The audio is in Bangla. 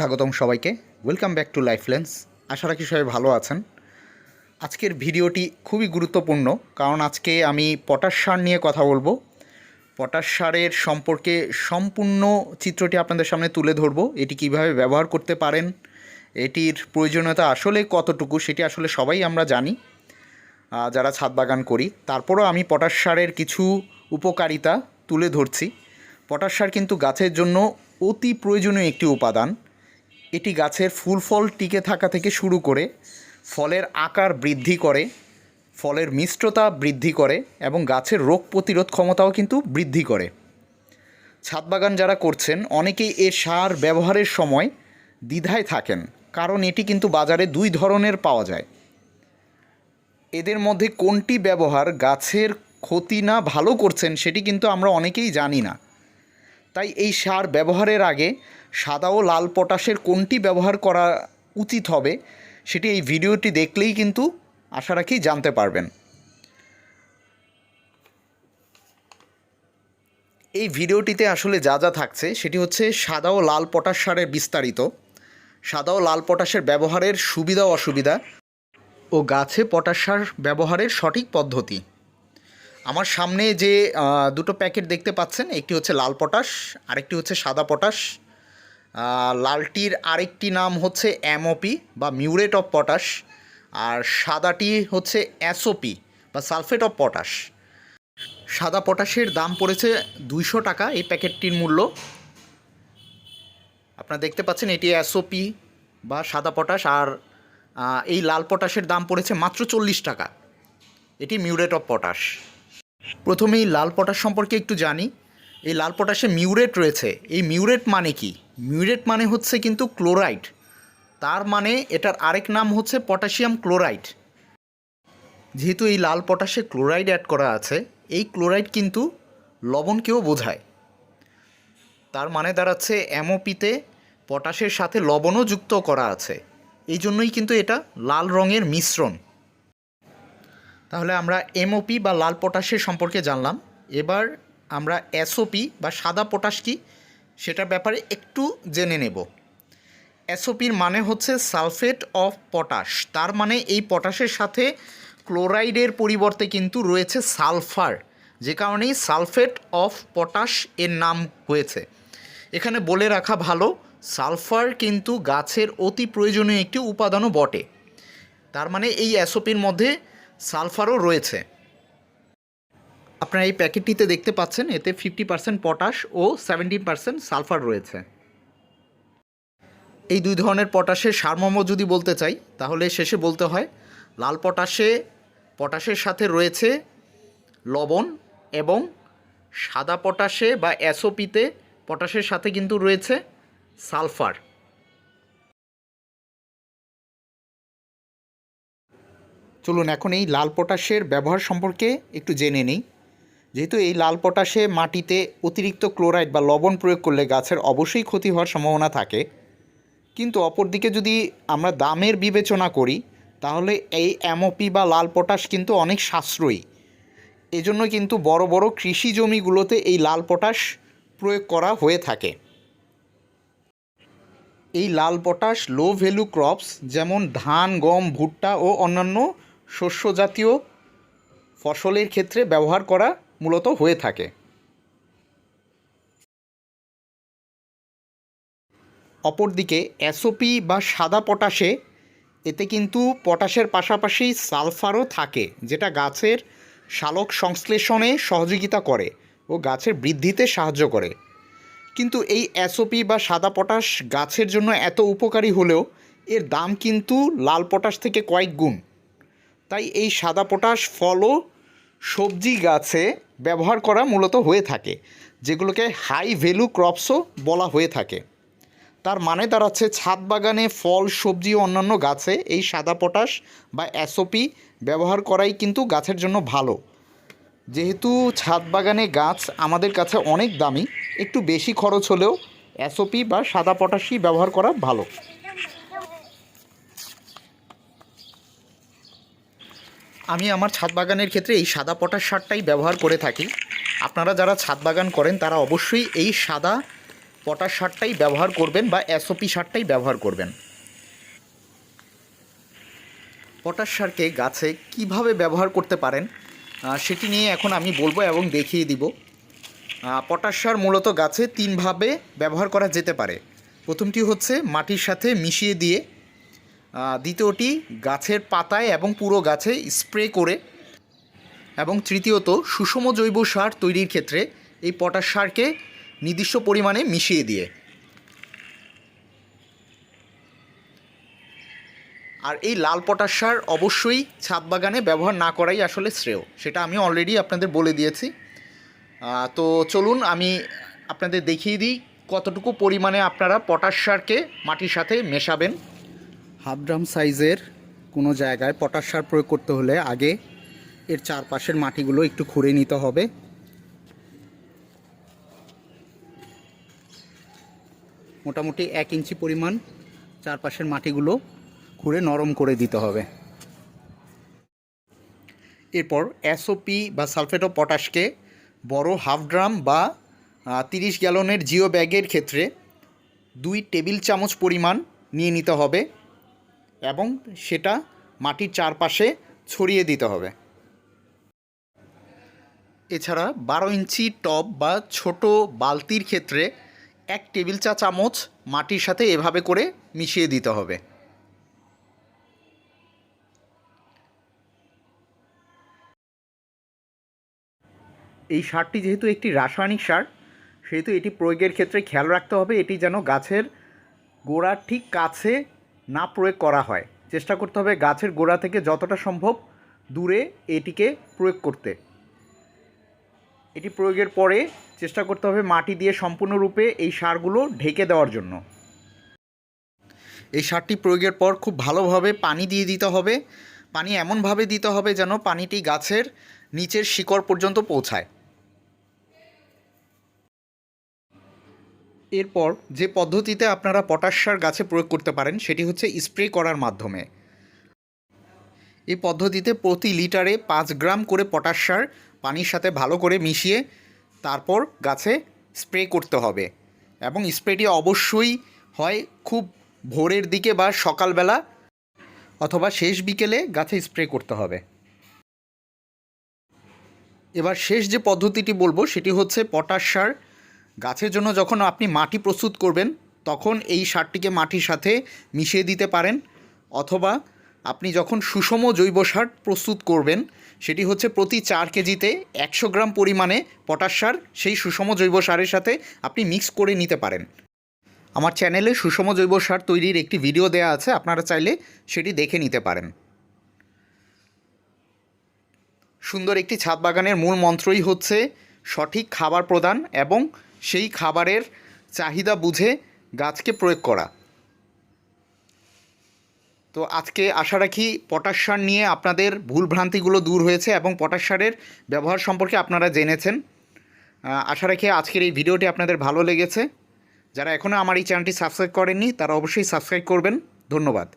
স্বাগতম সবাইকে। Welcome back to life lens আশা রাখি সবাই ভালো আছেন। আজকের ভিডিওটি খুবই গুরুত্বপূর্ণ, কারণ আজকে আমি পটাশ সার নিয়ে কথা বলব। পটাশ সারের সম্পর্কে সম্পূর্ণ চিত্রটি আপনাদের সামনে তুলে ধরবো, এটি কীভাবে ব্যবহার করতে পারেন, এটির প্রয়োজনীয়তা আসলে কতটুকু সেটি আসলে সবাই আমরা জানি যারা ছাদ বাগান করি। তারপরও আমি পটাশ সারের কিছু উপকারিতা তুলে ধরছি। পটাশ সার কিন্তু গাছের জন্য অতি প্রয়োজনীয় একটি উপাদান। এটি গাছের ফুল ফল টিকে থাকা থেকে শুরু করে ফলের আকার বৃদ্ধি করে, ফলের মিষ্টতা বৃদ্ধি করে এবং গাছের রোগ প্রতিরোধ ক্ষমতাও কিন্তু বৃদ্ধি করে। ছাদ বাগান যারা করছেন, অনেকেই এ সার ব্যবহারের সময় দ্বিধায় থাকেন, কারণ এটি কিন্তু বাজারে দুই ধরনের পাওয়া যায়। এদের মধ্যে কোনটি ব্যবহার গাছের ক্ষতি না ভালো করছেন, সেটি কিন্তু আমরা অনেকেই জানি না। তাই এই সার ব্যবহারের আগে সাদা ও লাল পটাশের কোনটি ব্যবহার করা উচিত হবে সেটি এই ভিডিওটি দেখলেই কিন্তু আশা রাখি জানতে পারবেন। এই ভিডিওটিতে আসলে যা যা থাকছে সেটি হচ্ছে সাদা ও লাল পটাশ সারের বিস্তারিত। সাদা ও লাল পটাশের ব্যবহারের সুবিধা অসুবিধা ও গাছে পটাশ সার ব্যবহারের সঠিক পদ্ধতি। আমার সামনে যে দুটো প্যাকেট দেখতে পাচ্ছেন, একটি হচ্ছে লাল পটাশ, আরেকটি হচ্ছে সাদা পটাশ। লালটির আরেকটি নাম হচ্ছে অ্যামোপি বা মিউরেট অফ পটাশ, আর সাদাটি হচ্ছে অ্যাসোপি বা সালফেট অফ পটাশ। সাদা পটাশের দাম পড়েছে দুইশো টাকা এই প্যাকেটটির মূল্য। আপনারা দেখতে পাচ্ছেন, এটি অ্যাসোপি বা সাদা পটাশ, আর এই লাল পটাশের দাম পড়েছে মাত্র চল্লিশ টাকা। এটি মিউরেট অফ পটাশ। প্রথমেই লাল পটাশ সম্পর্কে একটু জানি। এই লাল পটাশে মিউরেট রয়েছে। এই মিউরেট মানে কি? মিউরেট মানে হচ্ছে কিন্তু ক্লোরাইড। তার মানে এটার আরেক নাম হচ্ছে পটাশিয়াম ক্লোরাইড। যেহেতু এই লাল পটাশে ক্লোরাইড অ্যাড করা আছে, এই ক্লোরাইড কিন্তু লবণকেও বোঝায়। তার মানে দাঁড়াচ্ছে অ্যামোপিতে পটাশের সাথে লবণও যুক্ত করা আছে। এই জন্যই কিন্তু এটা লাল রঙের মিশ্রণ। তাহলে আমরা এমওপি বা লাল পটাশের সম্পর্কে জানলাম। এবার আমরা এসওপি বা সাদা পটাশ কি সেটার ব্যাপারে একটু জেনে নেব। এসওপির মানে হচ্ছে সালফেট অফ পটাশ। তার মানে এই পটাশের সাথে ক্লোরাইডের পরিবর্তে কিন্তু রয়েছে সালফার, যে কারণেই সালফেট অফ পটাশ এর নাম হয়েছে। এখানে বলে রাখা ভালো, সালফার কিন্তু গাছের অতি প্রয়োজনীয় একটি উপাদানও বটে। তার মানে এই অ্যাসোপির মধ্যে সালফারও রয়েছে। আপনারা এই প্যাকেটটিতে দেখতে পাচ্ছেন, এতে ফিফটি পার্সেন্ট পটাশ ও সেভেন্টিন পার্সেন্ট সালফার রয়েছে। এই দুই ধরনের পটাশের সারমর্ম যদি বলতে চাই, তাহলে শেষে বলতে হয়, লাল পটাশে, পটাশের সাথে রয়েছে লবণ এবং সাদা পটাশে বা অ্যাসোপিতে পটাশের সাথে কিন্তু রয়েছে সালফার। চলুন এখন এই লাল পটাশের ব্যবহার সম্পর্কে একটু জেনে নিই। যেহেতু এই লাল পটাশে মাটিতে অতিরিক্ত ক্লোরাইড বা লবণ প্রয়োগ করলে গাছের অবশ্যই ক্ষতি হওয়ার সম্ভাবনা থাকে। কিন্তু অপরদিকে যদি আমরা দামের বিবেচনা করি, তাহলে এই অ্যামোপি বা লাল পটাশ কিন্তু অনেক সাশ্রয়ী। এজন্য কিন্তু বড় বড় কৃষি জমিগুলোতে এই লাল পটাশ প্রয়োগ করা হয়ে থাকে। এই লাল পটাশ লো ভ্যালু ক্রপস যেমন ধান, গম, ভুট্টা ও অন্যান্য শস্য জাতীয় ফসলের ক্ষেত্রে ব্যবহার করা মূলত হয়ে থাকে। অপরদিকে, এসওপি বা সাদা পটাশে এতে কিন্তু পটাশের পাশাপাশি সালফারও থাকে, যেটা গাছের শালক সংশ্লেষণে সহযোগিতা করে ও গাছের বৃদ্ধিতে সাহায্য করে। কিন্তু এই এসওপি বা সাদা পটাশ গাছের জন্য এত উপকারী হলেও এর দাম কিন্তু লাল পটাশ থেকে কয়েক গুণ। তাই এই সাদা পটাশ ফল ও সবজি গাছে ব্যবহার করা মূলত হয়ে থাকে, যেগুলোকে হাই ভ্যালু ক্রপসও বলা হয়ে থাকে। তার মানে দাঁড়াচ্ছে ছাদ বাগানে ফল, সবজি ও অন্যান্য গাছে এই সাদা পটাশ বা এসওপি ব্যবহার করাই কিন্তু গাছের জন্য ভালো। যেহেতু ছাদ বাগানে গাছ আমাদের কাছে অনেক দামি, একটু বেশি খরচ হলেও এসওপি বা সাদা পটাশই ব্যবহার করা ভালো। আমি আমার ছাদ বাগানের ক্ষেত্রে এই সাদা পটাশ সারটাই ব্যবহার করে থাকি। আপনারা যারা ছাদ বাগান করেন, তারা অবশ্যই এই সাদা পটাশ সারটাই ব্যবহার করবেন বা এসওপি সারটাই ব্যবহার করবেন। পটাশ সারকে গাছে কীভাবে ব্যবহার করতে পারেন সেটি নিয়ে এখন আমি বলব এবং দেখিয়ে দিব। পটাশ সার মূলত গাছে তিনভাবে ব্যবহার করা যেতে পারে। প্রথমটি হচ্ছে মাটির সাথে মিশিয়ে দিয়ে দ্বিতীয়টি গাছের পাতায় এবং পুরো গাছে স্প্রে করে এবং তৃতীয়ত সুষম জৈব সার তৈরির ক্ষেত্রে এই পটাশ সারকে নির্দিষ্ট পরিমাণে মিশিয়ে দিয়ে। আর এই লাল পটাশ সার অবশ্যই ছাদ বাগানে ব্যবহার না করাই আসলে শ্রেয়, সেটা আমি অলরেডি আপনাদের বলে দিয়েছি। তো চলুন আমি আপনাদের দেখিয়ে দিই কতটুকু পরিমাণে আপনারা পটাশ সারকে মাটির সাথে মেশাবেন। হাফ ড্রাম সাইজের কোনো জায়গায় পটাশ সার প্রয়োগ করতে হলে আগে এর চারপাশের মাটিগুলো একটু খুঁড়ে নিতে হবে। মোটামুটি এক ইঞ্চি পরিমাণ চারপাশের মাটিগুলো খুঁড়ে নরম করে দিতে হবে। এরপর এসওপি বা সালফেট অফ পটাশকে বড় হাফ ড্রাম বা তিরিশ গ্যালনের জিও ব্যাগের ক্ষেত্রে দুই টেবিল চামচ পরিমাণ নিয়ে নিতে হবে। এবং সেটা মাটির চারপাশে ছড়িয়ে দিতে হবে। এছাড়া বারো ইঞ্চি টব বা ছোট বালতির ক্ষেত্রে এক টেবিল চা চামচ মাটির সাথে এভাবে করে মিশিয়ে দিতে হবে। এই সারটি যেহেতু একটি রাসায়নিক সার, সেহেতু এটি প্রয়োগের ক্ষেত্রে খেয়াল রাখতে হবে। এটি যেন গাছের গোড়ার ঠিক কাছে না প্রয়োগ করা হয়। চেষ্টা করতে হবে গাছের গোড়া থেকে যতটা সম্ভব দূরে এটিকে প্রয়োগ করতে। এটি প্রয়োগের পরে চেষ্টা করতে হবে মাটি দিয়ে সম্পূর্ণরূপে এই সারগুলো ঢেকে দেওয়ার জন্য। এই সারটি প্রয়োগের পর খুব ভালোভাবে পানি দিয়ে দিতে হবে। পানি এমনভাবে দিতে হবে যেন পানিটি গাছের নিচের শিকড় পর্যন্ত পৌঁছায়। এরপর যে পদ্ধতিতে আপনারা পটাশ সার গাছে প্রয়োগ করতে পারেন, সেটি হচ্ছে স্প্রে করার মাধ্যমে। এই পদ্ধতিতে প্রতি লিটারে পাঁচ গ্রাম করে পটাশ সার পানির সাথে ভালো করে মিশিয়ে তারপর গাছে স্প্রে করতে হবে। এবং স্প্রেটি অবশ্যই হয় খুব ভোরের দিকে বা সকালবেলা অথবা শেষ বিকেলে গাছে স্প্রে করতে হবে। এবার শেষ যে পদ্ধতিটি বলব, সেটি হচ্ছে পটাশ সার গাছের জন্য যখন আপনি মাটি প্রস্তুত করবেন, তখন এই সারটিকে মাটির সাথে মিশিয়ে দিতে পারেন। অথবা আপনি যখন সুষম জৈব সার প্রস্তুত করবেন, সেটি হচ্ছে প্রতি চার কেজিতে একশো গ্রাম পরিমাণে পটাশ সার সেই সুষম জৈব সারের সাথে আপনি মিক্স করে নিতে পারেন। আমার চ্যানেলে সুষম জৈব সার তৈরির একটি ভিডিও দেওয়া আছে, আপনারা চাইলে সেটি দেখে নিতে পারেন। সুন্দর একটি ছাদ বাগানের মূল মন্ত্রই হচ্ছে সঠিক খাবার প্রদান এবং সেই খাবারের চাহিদা বুঝে গাছকে প্রয়োগ করা। তো আজকে আশা রাখি পটাশ সার নিয়ে আপনাদের ভুলভ্রান্তিগুলো দূর হয়েছে এবং পটাশ সারের ব্যবহার সম্পর্কে আপনারা জেনেছেন। আশা রাখি আজকের এই ভিডিওটি আপনাদের ভালো লেগেছে। যারা এখনও আমার এই চ্যানেলটি সাবস্ক্রাইব করেননি, তারা অবশ্যই সাবস্ক্রাইব করবেন। ধন্যবাদ।